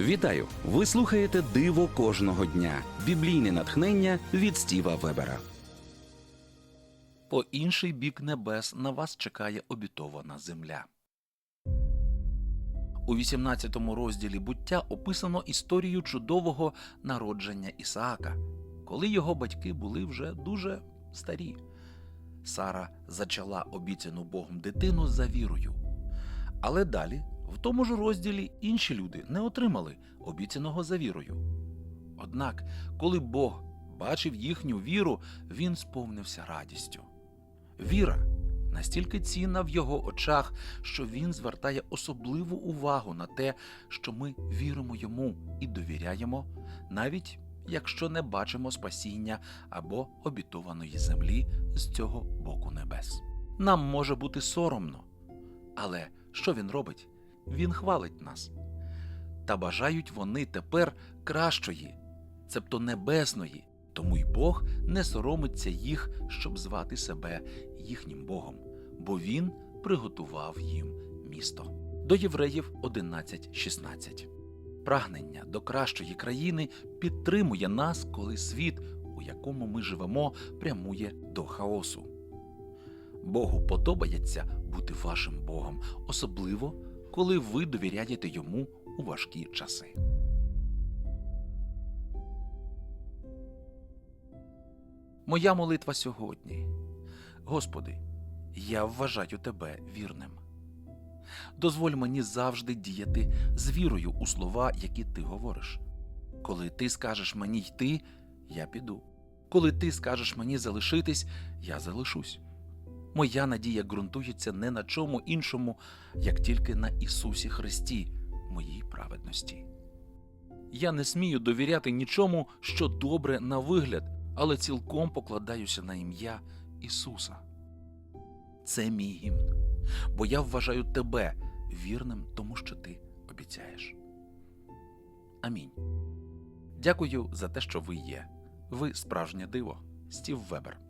Вітаю! Ви слухаєте Диво кожного дня. Біблійне натхнення від Стіва Вебера. По інший бік небес на вас чекає обітована земля. У 18 розділі буття описано історію чудового народження Ісаака, коли його батьки були вже дуже старі. Сара зачала обіцяну Богом дитину за вірою. Але далі, в тому ж розділі, інші люди не отримали обіцяного за вірою. Однак, коли Бог бачив їхню віру, він сповнився радістю. Віра настільки цінна в його очах, що він звертає особливу увагу на те, що ми віримо йому і довіряємо, навіть якщо не бачимо спасіння або обітованої землі з цього боку небес. Нам може бути соромно, але що він робить? Він хвалить нас. Та бажають вони тепер кращої, цебто небесної, тому й Бог не соромиться їх, щоб звати себе їхнім Богом, бо Він приготував їм місто. До Євреїв 11.16 Прагнення до кращої країни підтримує нас, коли світ, у якому ми живемо, прямує до хаосу. Богу подобається бути вашим Богом, особливо коли ви довіряєте йому у важкі часи. Моя молитва сьогодні. Господи, я вважаю тебе вірним. Дозволь мені завжди діяти з вірою у слова, які ти говориш. Коли ти скажеш мені йти, я піду. Коли ти скажеш мені залишитись, я залишусь. Моя надія ґрунтується не на чому іншому, як тільки на Ісусі Христі, моїй праведності. Я не смію довіряти нічому, що добре на вигляд, але цілком покладаюся на ім'я Ісуса. Це мій гімн, бо я вважаю тебе вірним тому, що ти обіцяєш. Амінь. Дякую за те, що ви є. Ви справжнє диво. Стів Вебер.